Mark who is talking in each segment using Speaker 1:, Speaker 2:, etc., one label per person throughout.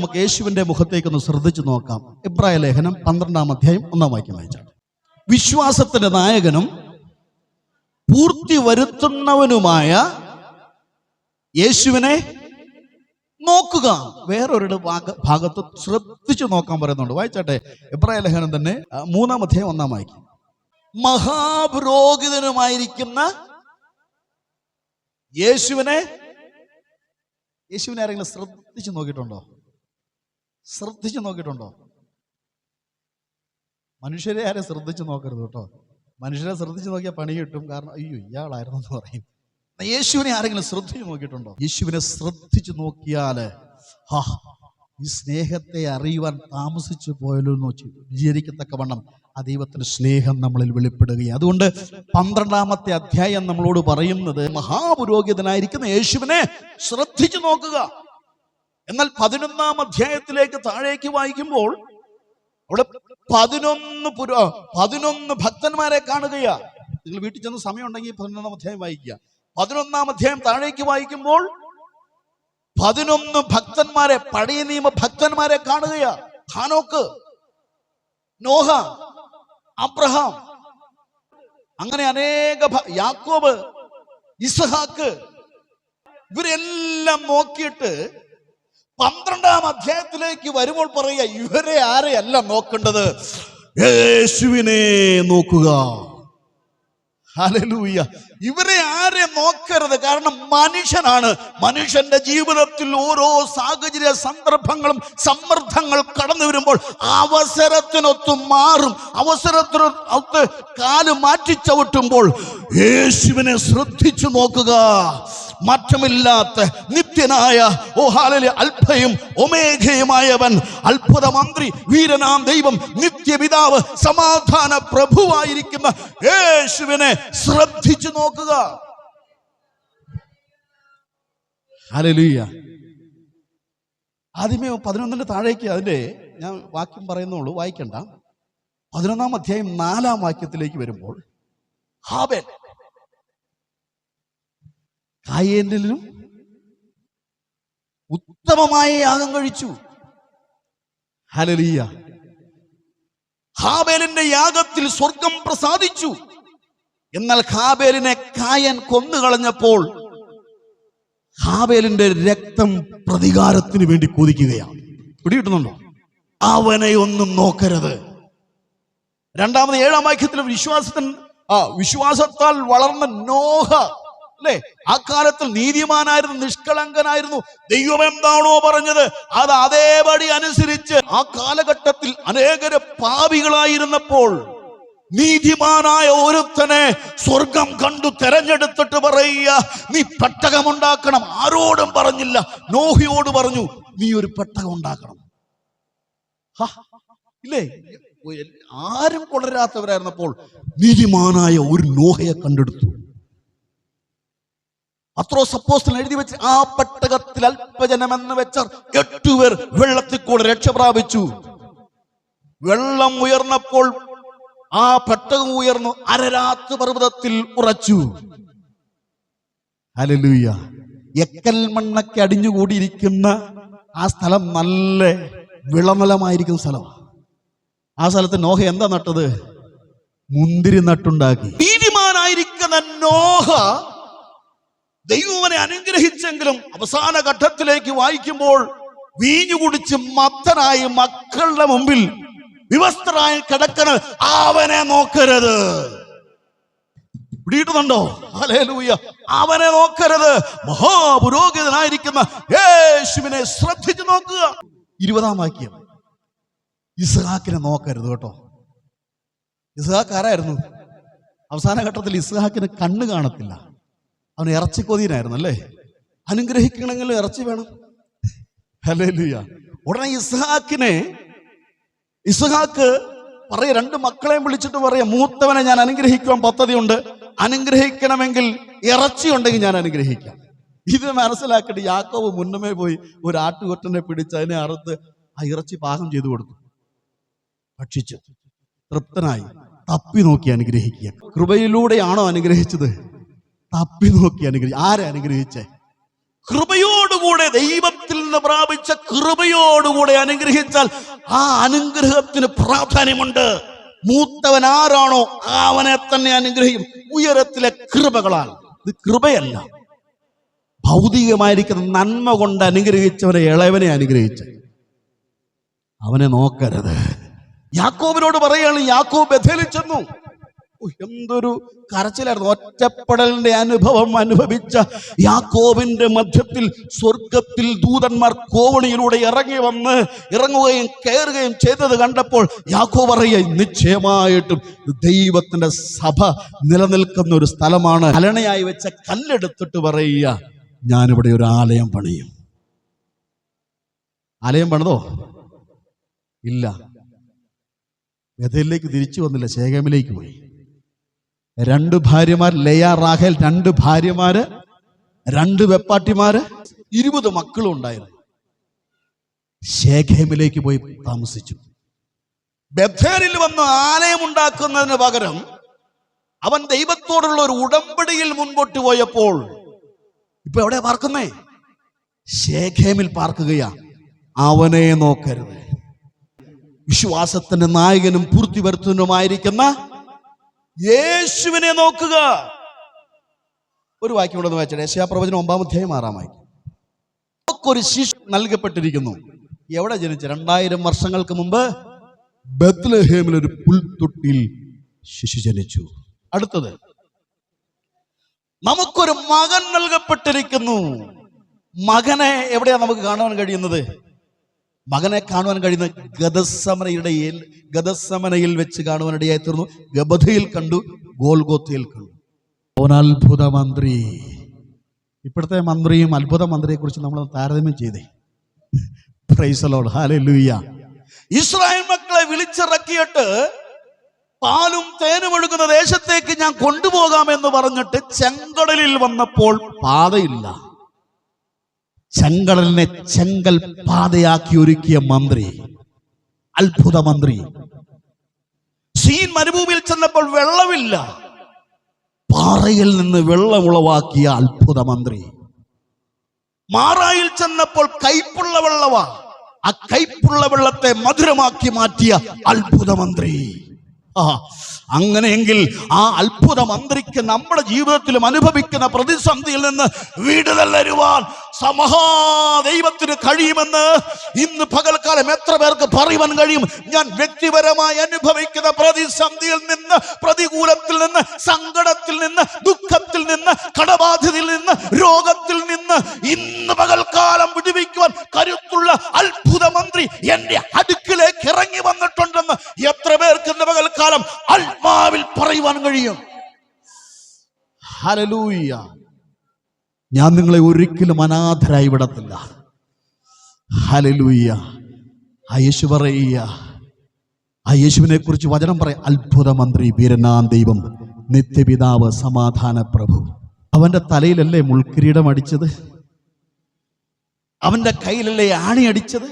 Speaker 1: നമുക്ക് യേശുവിന്റെ മുഖത്തേക്ക് ഒന്ന് ശ്രദ്ധിച്ചു നോക്കാം. ഇബ്രായ ലേഖനം പന്ത്രണ്ടാം അധ്യായം ഒന്നാം വാക്യം വായിച്ചാണ് വിശ്വാസത്തിന്റെ നായകനും പൂർത്തി വരുത്തുന്നവനുമായ യേശുവിനെ നോക്കുക. വേറൊരു ഭാഗ ഭാഗത്ത് ശ്രദ്ധിച്ചു നോക്കാൻ പറയുന്നുണ്ട്. വായിച്ചാട്ടെ ഇബ്രായ ലേഖനം തന്നെ മൂന്നാം അധ്യായം ഒന്നാം വായിക്കും മഹാപുരോഹിതനുമായിരിക്കുന്ന യേശുവിനെ യേശുവിനെ ആരെങ്കിലും ശ്രദ്ധിച്ചു നോക്കിയിട്ടുണ്ടോ? ശ്രദ്ധിച്ചു നോക്കിയിട്ടുണ്ടോ? മനുഷ്യരെ ആരെ ശ്രദ്ധിച്ചു നോക്കരുത് കേട്ടോ. മനുഷ്യരെ ശ്രദ്ധിച്ചു നോക്കിയാൽ പണി കിട്ടും. കാരണം അയ്യോ ഇയാളായിരുന്നു എന്ന് പറയും യേശുവിനെ ആരെങ്കിലും ശ്രദ്ധിച്ചു നോക്കിയിട്ടുണ്ടോ? യേശുവിനെ ശ്രദ്ധിച്ചു നോക്കിയാൽ ഹാ ഈ സ്നേഹത്തെ അറിയുവാൻ താമസിച്ചു പോയല്ലോ എന്ന് വെച്ച് വിചാരിക്കത്തക്കവണ്ണം ആ ദൈവത്തിന്റെ സ്നേഹം നമ്മളിൽ വെളിപ്പെടുകയും അതുകൊണ്ട് പന്ത്രണ്ടാമത്തെ അധ്യായം നമ്മളോട് പറയുന്നത് മഹാപുരോഹിതനായിരിക്കുന്ന യേശുവിനെ ശ്രദ്ധിച്ചു നോക്കുക. എന്നാൽ പതിനൊന്നാം അധ്യായത്തിലേക്ക് താഴേക്ക് വായിക്കുമ്പോൾ അവിടെ പതിനൊന്ന് പുര പതിനൊന്ന് ഭക്തന്മാരെ കാണുകയാ. നിങ്ങൾ വീട്ടിൽ ചെന്ന് സമയം ഉണ്ടെങ്കിൽ പതിനൊന്നാം അധ്യായം വായിക്കുക. പതിനൊന്നാം അധ്യായം താഴേക്ക് വായിക്കുമ്പോൾ പതിനൊന്ന് ഭക്തന്മാരെ പഴയ നിയമ ഭക്തന്മാരെ കാണുകയാ. ഹാനോക്ക് നോഹ അബ്രഹാം അങ്ങനെ അനേക യാക്കോബ് ഇസഹാക്ക് ഇവരെല്ലാം നോക്കിയിട്ട് പന്ത്രണ്ടാം അധ്യായത്തിലേക്ക് വരുമ്പോൾ പറയുക ഇവരെ ആരെയല്ല നോക്കേണ്ടത്? യേശുവിനെ നോക്കുക. ഇവരെ ആരെ നോക്കരുത്? കാരണം മനുഷ്യനാണ്. മനുഷ്യന്റെ ജീവിതത്തിൽ ഓരോ സാഹചര്യ സന്ദർഭങ്ങളും സമ്മർദ്ദങ്ങൾ കടന്നു വരുമ്പോൾ അവസരത്തിനൊത്ത് മാറും. അവസരത്തിനൊത്ത് കാൽ മാറ്റി ചവിട്ടുമ്പോൾ യേശുവിനെ ശ്രദ്ധിച്ചു നോക്കുക. മാറ്റമില്ലാത്ത നിത്യനായ ഓ ഹാലലെ അൽഫയും ഒമേഘയുമായവൻ അത്ഭുത മന്ത്രി വീരനാം ദൈവം നിത്യപിതാവ് സമാധാന പ്രഭുവായിരിക്കുന്ന യേശുവിനെ ശ്രദ്ധിച്ചു നോക്കുക. ഹല്ലേലൂയ. ആദ്യമേ പതിനൊന്നിന്റെ താഴേക്ക് അതിന്റെ ഞാൻ വാക്യം പറയുന്നുള്ളൂ വായിക്കണ്ട. പതിനൊന്നാം അധ്യായം നാലാം വാക്യത്തിലേക്ക് വരുമ്പോൾ ഹാബേൽ കായേനിലും ഉത്തമമായ യാഗം കഴിച്ചു. ഹലലിയ ഹാബേലിന്റെ യാഗത്തിൽ സ്വർഗം പ്രസാദിച്ചു. എന്നാൽ ഹാബേലിനെ കായൻ കൊന്നുകളഞ്ഞപ്പോൾ ഹാബേലിന്റെ രക്തം പ്രതികാരത്തിന് വേണ്ടി കൊതിക്കുകയാണ്. പിടികിട്ടുന്നുണ്ടോ? അവനെ ഒന്നും നോക്കരുത്. രണ്ടാമത് ഏഴാം വാക്യത്തിൽ വിശ്വാസത്തിൻ ആ വിശ്വാസത്താൽ വളർന്ന നോഹ അല്ലേ? ആ കാലത്തിൽ നീതിമാനായിരുന്നു നിഷ്കളങ്കനായിരുന്നു. ദൈവം എന്താണോ പറഞ്ഞത് അത് അതേപടി അനുസരിച്ച് ആ കാലഘട്ടത്തിൽ അനേകര പാപികളായിരുന്നപ്പോൾ നീതിമാനായ ഒരുത്തനെ സ്വർഗം കണ്ടു തെരഞ്ഞെടുത്തിട്ട് പറയുക നീ പെട്ടകമുണ്ടാക്കണം ആരോടും പറഞ്ഞില്ല. നോഹിയോട് പറഞ്ഞു നീ ഒരു പെട്ടകം ഉണ്ടാക്കണം. ഇല്ലേ? ആരും കൊളരാത്തവരായിരുന്നപ്പോൾ നീതിമാനായ ഒരു നോഹയെ കണ്ടെടുത്തു. അത്രോ സപ്പോസ് എഴുതി വെച്ച് ആ പെട്ടകത്തിൽ അല്പജനമെന്ന് വെച്ച എട്ടുപേർ വെള്ളത്തിൽ കൂടെ രക്ഷ പ്രാപിച്ചു വെള്ളം ഉയർന്നപ്പോൾ ആ പെട്ടകം ഉയർന്നു അരരാത്ത് പർവതത്തിൽ ഉറച്ചു. അലലൂയ എക്കൽ മണ്ണൊക്കെ അടിഞ്ഞുകൂടിയിരിക്കുന്ന ആ സ്ഥലം നല്ല വിളമലമായിരിക്കുന്ന സ്ഥലമാണ് ആ സ്ഥലത്ത് നോഹ എന്താ നട്ടത്? മുന്തിരി നട്ടുണ്ടാക്കി. നീതിമാനായിരിക്കുന്ന നോഹ ദൈവനെ അനുഗ്രഹിച്ചെങ്കിലും അവസാന ഘട്ടത്തിലേക്ക് വായിക്കുമ്പോൾ വീഞ്ഞു കുടിച്ച് മത്തനായി മക്കളുടെ മുമ്പിൽ വിവസ്ത്രനായി കിടക്കണ അവനെ നോക്കരുത്. പിടിയിട്ടുന്നുണ്ടോ അലേലൂയ അവനെ നോക്കരുത്. മഹാപുരോഹിതനായിരിക്കുന്ന യേശുവിനെ ശ്രദ്ധിച്ചു നോക്കുക. ഇരുപതാം വാക്യം. ഇസ്ഹാക്കിനെ നോക്കരുത് കേട്ടോ. ഇസ്ഹാക്ക് ആരായിരുന്നു? അവസാന ഘട്ടത്തിൽ ഇസ്ഹാക്കിന് കണ്ണ് കാണത്തില്ല. അവൻ ഇറച്ചിക്കൊതിയനായിരുന്നു അല്ലേ? അനുഗ്രഹിക്കണമെങ്കിൽ ഇറച്ചി വേണം. അലേലൂയ ഉടനെ ഇസ്ഹാക്കിനെ ഇസ്ഹാക്ക് പറയ രണ്ട് മക്കളെയും വിളിച്ചിട്ട് പറയാം മൂത്തവനെ ഞാൻ അനുഗ്രഹിക്കുവാൻ പദ്ധതിയുണ്ട്. അനുഗ്രഹിക്കണമെങ്കിൽ ഇറച്ചി ഉണ്ടെങ്കിൽ ഞാൻ അനുഗ്രഹിക്കാം. ഇത് മനസ്സിലാക്കിയിട്ട് യാക്കോവ് മുന്നമേ പോയി ഒരു ആട്ടുകൊറ്റനെ പിടിച്ച് അതിനെ അറുത്ത് ആ ഇറച്ചി പാകം ചെയ്തു കൊടുത്തു. ഭക്ഷിച്ചു. തൃപ്തനായി. തപ്പി നോക്കി അനുഗ്രഹിക്കുക. കൃപയിലൂടെയാണോ അനുഗ്രഹിച്ചത്? തപ്പി നോക്കി അനുഗ്രഹി ആരെ അനുഗ്രഹിച്ചേ? കൃപയോടുകൂടെ ദൈവത്തിൽ നിന്ന് പ്രാപിച്ച കൃപയോടുകൂടെ അനുഗ്രഹിച്ചാൽ ആ അനുഗ്രഹത്തിന് പ്രാധാന്യമുണ്ട്. മൂത്തവൻ ആരാണോ അവനെ തന്നെ അനുഗ്രഹിക്കും. ഉയരത്തിലെ കൃപകളാൽ. ഇത് കൃപയല്ല. ഭൗതികമായിരിക്കുന്ന നന്മ കൊണ്ട് അനുഗ്രഹിച്ചവനെ ഇളയവനെ അനുഗ്രഹിച്ചു. അവനെ നോക്കരുത്. യാക്കോബിനോട് പറയാണ് യാക്കോബ് ബഥേലിൽ എന്തൊരു കരച്ചിലായിരുന്നു. ഒറ്റപ്പെടലിന്റെ അനുഭവം അനുഭവിച്ച യാക്കോബിന്റെ മധ്യത്തിൽ സ്വർഗത്തിൽ ദൂതന്മാർ കോവണിയിലൂടെ ഇറങ്ങി വന്ന് ഇറങ്ങുകയും കയറുകയും ചെയ്തത് കണ്ടപ്പോൾ യാക്കോ പറയുക നിശ്ചയമായിട്ടും ദൈവത്തിന്റെ സഭ നിലനിൽക്കുന്ന ഒരു സ്ഥലമാണ്. കലണയായി വെച്ച കല്ലെടുത്തിട്ട് പറയുക ഞാനിവിടെ ഒരു ആലയം പണിയും. ആലയം പണിതോ? ഇല്ല. ബഥേലിലേക്ക് തിരിച്ചു വന്നില്ല ശേഖമിലേക്ക് പോയി. രണ്ട് ഭാര്യമാർ ലയ റാഹേൽ രണ്ട് ഭാര്യമാര് രണ്ട് വെപ്പാട്ടിമാര് ഇരുപത് മക്കളും ഉണ്ടായിരുന്നു. ശേഖേമിലേക്ക് പോയി താമസിച്ചു. ബഥേലിൽ വന്ന് ആലയം ഉണ്ടാക്കുന്നതിന് പകരം അവൻ ദൈവത്തോടുള്ള ഒരു ഉടമ്പടിയിൽ മുൻപോട്ട് പോയപ്പോൾ ഇപ്പൊ എവിടെ പാർക്കുന്നേ? ശേഖേമിൽ പാർക്കുകയാ. അവനെ നോക്കരുത്. വിശ്വാസത്തിന്റെ നായകനും പൂർത്തി വരുത്തുന്നതുമായിരിക്കുന്ന യേശുവിനെ നോക്കുക. ഒരു വാക്യം കൂടെ ഒന്ന് വായിച്ചേ യേശയാപ്രവചനം ഒമ്പാം അധ്യായം ആറാം വാക്യം. നമുക്കൊരു ശിശു നൽകപ്പെട്ടിരിക്കുന്നു. എവിടെ ജനിച്ച? രണ്ടായിരം വർഷങ്ങൾക്ക് മുമ്പ് ബത്ലഹേമിൽ ഒരു പുൽത്തൊട്ടിൽ ശിശു ജനിച്ചു. അടുത്തത് നമുക്കൊരു മകൻ നൽകപ്പെട്ടിരിക്കുന്നു. മകനെ എവിടെയാ നമുക്ക് കാണാൻ കഴിയുന്നത്? മകനെ കാണുവാൻ കഴിയുന്ന ഗതസമനയുടെ ഗതസമനയിൽ വെച്ച് കാണുവാനിടയായി തീർന്നു. ഗബധയിൽ കണ്ടു ഗോൽഗോത്തയിൽ കണ്ടു. അത്ഭുത മന്ത്രി. ഇപ്പോഴത്തെ മന്ത്രിയും അത്ഭുത മന്ത്രിയെ കുറിച്ച് നമ്മൾ താരതമ്യം ചെയ്തേ. പ്രൈസലോട് ഹാലൂയ്യ ഇസ്രായേൽ മക്കളെ വിളിച്ചിറക്കിയിട്ട് പാലും തേനും ഒഴുകുന്ന ദേശത്തേക്ക് ഞാൻ കൊണ്ടുപോകാമെന്ന് പറഞ്ഞിട്ട് ചെങ്കടലിൽ വന്നപ്പോൾ പാതയില്ല. ചെങ്കടലിനെ ചെങ്കൽ പാതയാക്കി ഒരുക്കിയ മന്ത്രി അത്ഭുത മന്ത്രി. സീൻ മരുഭൂമിയിൽ ചെന്നപ്പോൾ വെള്ളമില്ല. പാറയിൽ നിന്ന് വെള്ളം ഉളവാക്കിയ അത്ഭുത മന്ത്രി. മാറായിൽ ചെന്നപ്പോൾ കൈപ്പുള്ള വെള്ളവാ. ആ കൈപ്പുള്ള വെള്ളത്തെ മധുരമാക്കി മാറ്റിയ അത്ഭുത മന്ത്രി. ആ അങ്ങനെയെങ്കിൽ ആ അത്ഭുത മന്ത്രിക്ക് നമ്മുടെ ജീവിതത്തിലും അനുഭവിക്കുന്ന പ്രതിസന്ധിയിൽ നിന്ന് വിടുതൽ തരുവാൻ സമഹാദൈവത്തിന് കഴിയുമെന്ന് ഇന്ന് പകൽക്കാലം എത്ര പേർക്ക് പറയുവാൻ കഴിയും? ഞാൻ വ്യക്തിപരമായി അനുഭവിക്കുന്ന പ്രതിസന്ധിയിൽ നിന്ന് പ്രതികൂലത്തിൽ നിന്ന് സങ്കടത്തിൽ നിന്ന് ദുഃഖത്തിൽ നിന്ന് കടബാധ്യതയിൽ നിന്ന് രോഗത്തിൽ ഇന്ന് പകൽക്കാലം വിടുവിക്കുവാൻ കരുത്തുള്ള അത്ഭുത മന്ത്രി എന്റെ അടുക്കിലേക്ക് ഇറങ്ങി വന്നിട്ടുണ്ടെന്ന് എത്ര പേർക്ക് ഇന്ന് പകൽക്കാലം ആത്മാവിൽ പറയുവാൻ കഴിയും? ഹല്ലേലൂയ. ഞാൻ നിങ്ങളെ ഒരിക്കലും അനാഥരായി വിടത്തില്ല. ഹല്ലേലൂയ. ആ യേശു പറയുക. ആ കുറിച്ച് വചനം പറയാം. അത്ഭുത മന്ത്രി വീരനാം ദൈവം നിത്യപിതാവ് സമാധാന പ്രഭു അവന്റെ തലയിലല്ലേ മുൾക്കിരീടം അടിച്ചത്? അവന്റെ കയ്യിലല്ലേ ആണി അടിച്ചത്?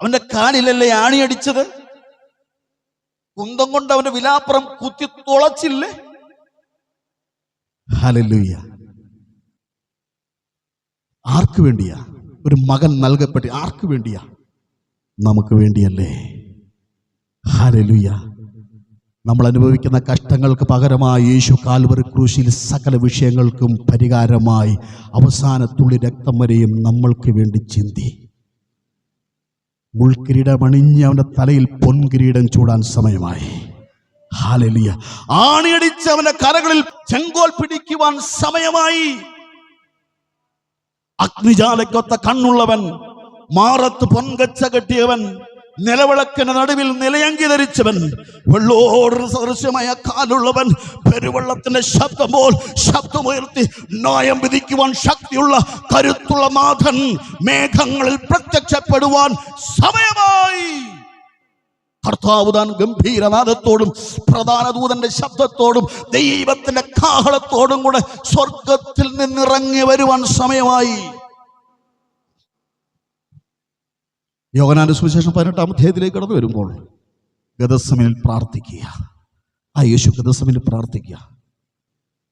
Speaker 1: അവന്റെ കാലിലല്ലേ ആണി അടിച്ചത്? കുന്തം കൊണ്ട് അവന്റെ വിലാപ്പുറം കുത്തി തുളച്ചില്ലേ? ഹല്ലേലൂയ. ആർക്ക് വേണ്ടിയാ? ഒരു മകൻ നൽകപ്പെട്ടി ആർക്ക് വേണ്ടിയാ? നമുക്ക് വേണ്ടിയല്ലേ? ഹല്ലേലൂയ. നമ്മൾ അനുഭവിക്കുന്ന കഷ്ടങ്ങൾക്ക് പകരമായി യേശു കാൽവറി ക്രൂശിൽ സകല വിഷയങ്ങൾക്കും പരിഹാരമായി അവസാനത്തുള്ളി രക്തം വരെയും നമ്മൾക്ക് വേണ്ടി ചിന്തി. മുൾക്കിരീടമണിഞ്ഞ് അവന്റെ തലയിൽ പൊൻകിരീടം ചൂടാൻ സമയമായി. ഹാലലിയ ആണിയടിച്ച് അവന്റെ കരകളിൽ ചെങ്കോൽ പിടിക്കുവാൻ സമയമായി. അഗ്നിജാലക്കൊത്ത കണ്ണുള്ളവൻ മാറത്ത് പൊൻകച്ച കെട്ടിയവൻ നിലവിളക്കിന് നടുവിൽ നിലയങ്കി ധരിച്ചവൻ വെള്ളോട് സദൃശ്യമായ കാലുള്ളവൻ പെരുവെള്ളത്തിന്റെ ശബ്ദം പോൽ ശബ്ദമുയർത്തി ന്യായം വിധിക്കുവാൻ ശക്തിയുള്ള കരുത്തുള്ള മാധൻ മേഘങ്ങളിൽ പ്രത്യക്ഷപ്പെടുവാൻ സമയമായി. കർത്താവ് താൻ ഗംഭീരനാഥത്തോടും പ്രധാന ദൂതന്റെ ശബ്ദത്തോടും ദൈവത്തിന്റെ കാഹളത്തോടും കൂടെ സ്വർഗത്തിൽ നിന്നിറങ്ങി വരുവാൻ സമയമായി. യോഗനാന്റെ സുവിശേഷം പതിനെട്ടാം അധ്യായത്തിലേക്ക് കടന്നു വരുമ്പോൾ ഗതസമിനിൽ പ്രാർത്ഥിക്കുക. ആ യേശു ഗതസമിനിൽ പ്രാർത്ഥിക്കുക.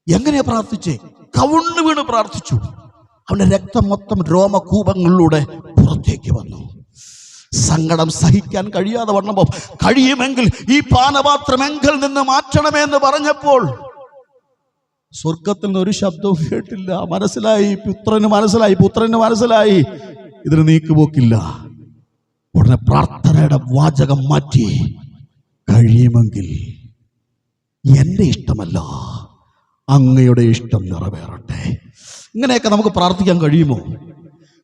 Speaker 1: എങ്ങനെയാ പ്രാർത്ഥിച്ചേ? കവുണ്ണ് വീണ് പ്രാർത്ഥിച്ചു. അവന്റെ രക്തം മൊത്തം രോമകൂപങ്ങളിലൂടെ പുറത്തേക്ക് വന്നു. സങ്കടം സഹിക്കാൻ കഴിയാതെ വന്നപ്പോൾ കഴിയുമെങ്കിൽ ഈ പാനപാത്രം എങ്കിൽ നിന്ന് മാറ്റണമെന്ന് പറഞ്ഞപ്പോൾ സ്വർഗത്തിൽ നിന്ന് ഒരു ശബ്ദവും കേട്ടില്ല. മനസ്സിലായി പുത്രന് മനസ്സിലായി പുത്രന് മനസ്സിലായി. ഇതിന് നീക്കുപോക്കില്ല. ഉടനെ പ്രാർത്ഥനയുടെ വാചകം മാറ്റി. കഴിയുമെങ്കിൽ എന്റെ ഇഷ്ടമല്ല അങ്ങയുടെ ഇഷ്ടം നിറവേറട്ടെ. ഇങ്ങനെയൊക്കെ നമുക്ക് പ്രാർത്ഥിക്കാൻ കഴിയുമോ?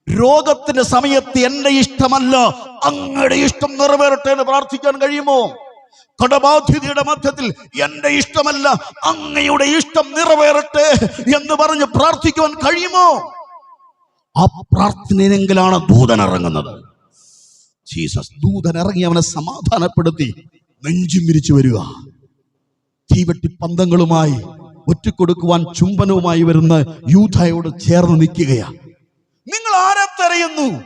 Speaker 1: രോഗത്തിന്റെ സമയത്ത് എന്റെ ഇഷ്ടമല്ല അങ്ങയുടെ ഇഷ്ടം നിറവേറട്ടെ എന്ന് പ്രാർത്ഥിക്കാൻ കഴിയുമോ? കടബാധ്യതയുടെ മധ്യത്തിൽ എന്റെ ഇഷ്ടമല്ല അങ്ങയുടെ ഇഷ്ടം നിറവേറട്ടെ എന്ന് പറഞ്ഞ് പ്രാർത്ഥിക്കുവാൻ കഴിയുമോ? ആ പ്രാർത്ഥനയിലെങ്കിലാണ് ദൂതൻ ഇറങ്ങുന്നത്. ജീസസ്. ദൂതൻ ഇറങ്ങി അവനെ സമാധാനപ്പെടുത്തി നെഞ്ചും വിരിച്ചു വരിക. തീവെട്ടി പന്തങ്ങളുമായി ഒറ്റക്കൊടുക്കുവാൻ ചുംബനവുമായി വരുന്ന യൂഥയോട് ചേർന്ന് നിൽക്കുകയാ നിങ്ങൾ ആരെ തെരയുന്നു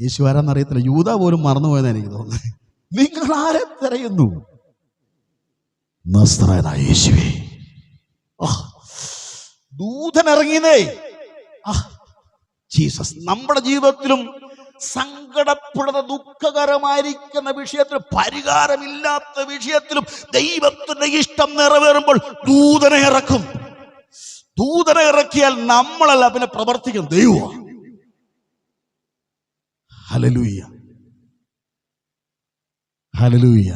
Speaker 1: യേശു ആരാന്നറിയത്തില്ല. യൂത പോലും മറന്നുപോയെന്ന് എനിക്ക് തോന്നുന്നത്. നിങ്ങൾ ആരെ തെരയുന്നു യേശുവേ. ദൂതൻ ഇറങ്ങിയതേ. ജീസസ് നമ്മുടെ ജീവിതത്തിലും സങ്കടപ്പെടുന്ന ദുഃഖകരമായിരിക്കുന്ന വിഷയത്തിൽ പരിഹാരമില്ലാത്ത വിഷയത്തിലും ദൈവത്തിന്റെ ഇഷ്ടം നിറവേറുമ്പോൾ ദൂതനെ ഇറക്കും. ദൂതനെ ഇറക്കിയാൽ നമ്മളല്ല പിന്നെ പ്രവർത്തിക്കും ദൈവമാണ് ഹലലൂയ്യ ഹലലൂയ്യ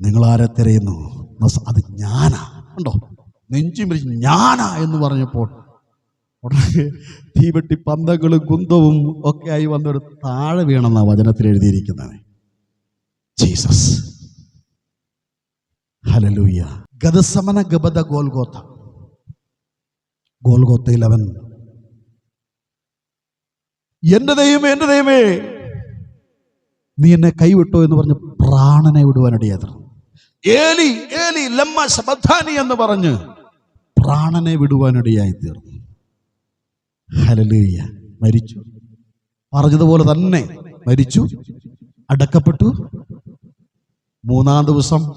Speaker 1: നിങ്ങൾ ആരെ തിരയുന്നു? അത് ഞാനാ. ഉണ്ടോ നെഞ്ചും പിരിച്ച് ഞാനാ എന്ന് പറഞ്ഞപ്പോൾ ഉടനെ തീവെട്ടി പന്തകളും കുന്തവും ഒക്കെ ആയി വന്നൊരു താഴെ വീണെന്നാണ് വചനത്തിൽ എഴുതിയിരിക്കുന്നത്. ജീസസ്. ഹലലൂയ ഗതസമന ഗബദ ഗോൽഗോത്ത ഗോൽഗോത്തയിൽ അവൻ എന്റെ ദൈവമേ എന്റെ ദൈവമേ നീ എന്നെ കൈവിട്ടോ എന്ന് പറഞ്ഞ് പ്രാണനെ വിടുവാനിടയാത് ഏലി ലമ്മ എന്ന് പറഞ്ഞ് പ്രാണനെ വിടുവാനിടയായി തീർന്നു ഹലലൂയ മരിച്ചു. പറഞ്ഞതുപോലെ തന്നെ മരിച്ചു. അടക്കപ്പെട്ടു. മൂന്നാം ദിവസം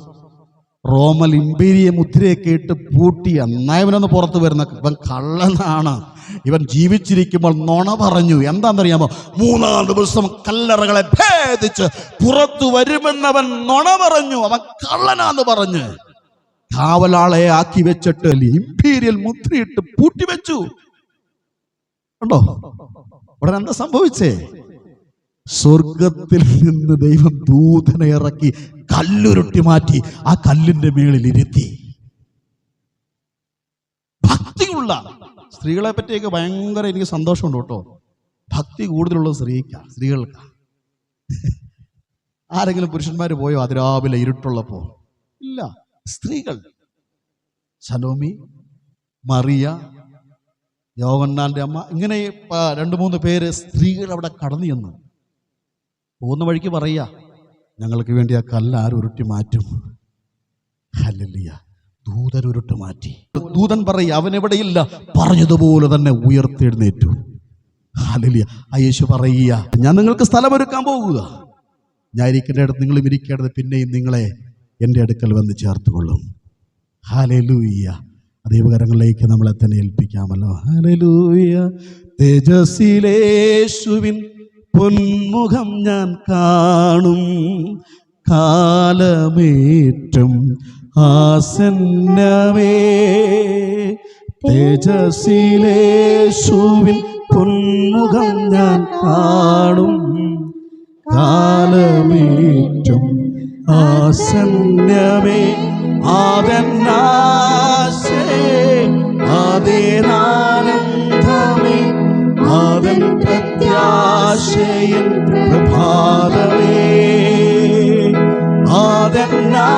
Speaker 1: റോമൽ ഇമ്പീരിയ മുദ്രയൊക്കെ ഇട്ട് പൂട്ടി അന്നായവനൊന്ന് പുറത്ത് വരുന്ന ഇവൻ കള്ളനാണ്. ഇവൻ ജീവിച്ചിരിക്കുമ്പോൾ നുണ പറഞ്ഞു. എന്താണെന്നറിയാമോ? മൂന്നാം ദിവസം കല്ലറകളെ ഭേദിച്ച് പുറത്തു വരുമെന്നവൻ നുണ പറഞ്ഞു. അവൻ കള്ളനാന്ന് പറഞ്ഞ്. കാവലാളെ ആക്കി വെച്ചിട്ട് ഇമ്പീരിയൽ മുദ്രയിട്ട് പൂട്ടി വെച്ചു ഉണ്ടോ? ഉടനെ എന്താ സംഭവിച്ചേ? സ്വർഗത്തിൽ നിന്ന് ദൈവം ദൂതനെ ഇറക്കി കല്ലുരുട്ടി മാറ്റി ആ കല്ലിന്റെ മേളിൽ ഇരുത്തി. ഭക്തിയുള്ള സ്ത്രീകളെ പറ്റിയൊക്കെ ഭയങ്കര എനിക്ക് സന്തോഷമുണ്ട് കേട്ടോ. ഭക്തി കൂടുതലുള്ള സ്ത്രീക്കാ സ്ത്രീകൾക്ക. ആരെങ്കിലും പുരുഷന്മാർ പോയോ? അതിരാവിലെ ഇരുട്ടുള്ളപ്പോ? ഇല്ല. സ്ത്രീകൾ. സലോമി മറിയ യോവന്നാന്റെ അമ്മ. ഇങ്ങനെ രണ്ട് മൂന്ന് പേര് സ്ത്രീകൾ അവിടെ കടന്നു ചെന്നു. പോകുന്ന വഴിക്ക് പറയാ ഞങ്ങൾക്ക് വേണ്ടി ആ കല്ല് ആരും ഉരുട്ടി മാറ്റും? ഹല്ലേലൂയ. ദൂതൻ ഉരുട്ട് മാറ്റി. ദൂതൻ പറയ അവൻ എവിടെയില്ല പറഞ്ഞതുപോലെ തന്നെ ഉയർത്തെഴുന്നേറ്റു. ഹല്ലേലൂയ. ആ യേശു പറയുക ഞാൻ നിങ്ങൾക്ക് സ്ഥലമൊരുക്കാൻ പോകുക. ഞാൻ ഇരിക്കേണ്ട അടുത്ത് നിങ്ങളും ഇരിക്കേണ്ടത് പിന്നെയും നിങ്ങളെ എന്റെ അടുക്കൽ വന്ന് ചേർത്തുകൊള്ളും. ഹാലലൂയ ദൈവകരങ്ങളിലേക്ക് നമ്മളെ തന്നെ ഏൽപ്പിക്കാമല്ലോ. ഹലൂയ തേജസ്സിലേശുവിൻ പൊന്മുഖം ഞാൻ കാണും. കാലമേറ്റം ആസന്നവേ തേജസ്സിലേശുവിൻ പൊന്മുഖം ഞാൻ കാണും. കാലമേറ്റം ആസന്നമേ. ആദന്നാശേ ആദേനാനന്ദമേ ആദൻ പ്രത്യാശയൻ പ്രഭാതമേ ആദന്നാ